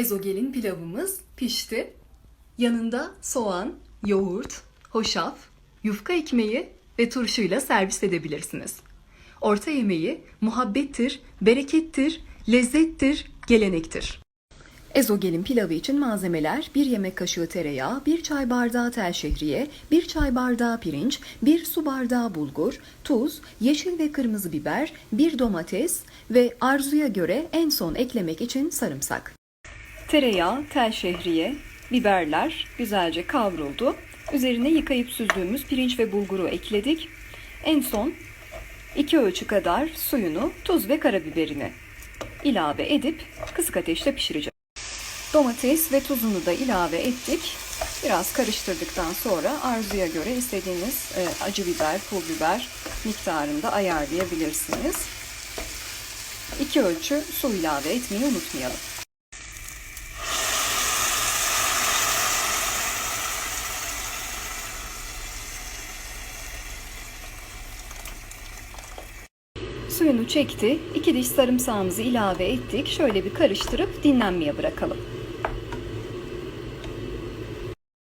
Ezogelin pilavımız pişti. Yanında soğan, yoğurt, hoşaf, yufka ekmeği ve turşuyla servis edebilirsiniz. Orta yemeği muhabbettir, berekettir, lezzettir, gelenektir. Ezogelin pilavı için malzemeler 1 yemek kaşığı tereyağı, 1 çay bardağı tel şehriye, 1 çay bardağı pirinç, 1 su bardağı bulgur, tuz, yeşil ve kırmızı biber, 1 domates ve arzuya göre en son eklemek için sarımsak. Tereyağı, tel şehriye, biberler güzelce kavruldu. Üzerine yıkayıp süzdüğümüz pirinç ve bulguru ekledik. En son 2 ölçü kadar suyunu, tuz ve karabiberini ilave edip kısık ateşte pişireceğiz. Domates ve tuzunu da ilave ettik. Biraz karıştırdıktan sonra arzuya göre istediğiniz e, acı biber, pul biber miktarında ayarlayabilirsiniz. 2 ölçü su ilave etmeyi unutmayalım. Suyunu çekti. 2 diş sarımsağımızı ilave ettik. Şöyle bir karıştırıp dinlenmeye bırakalım.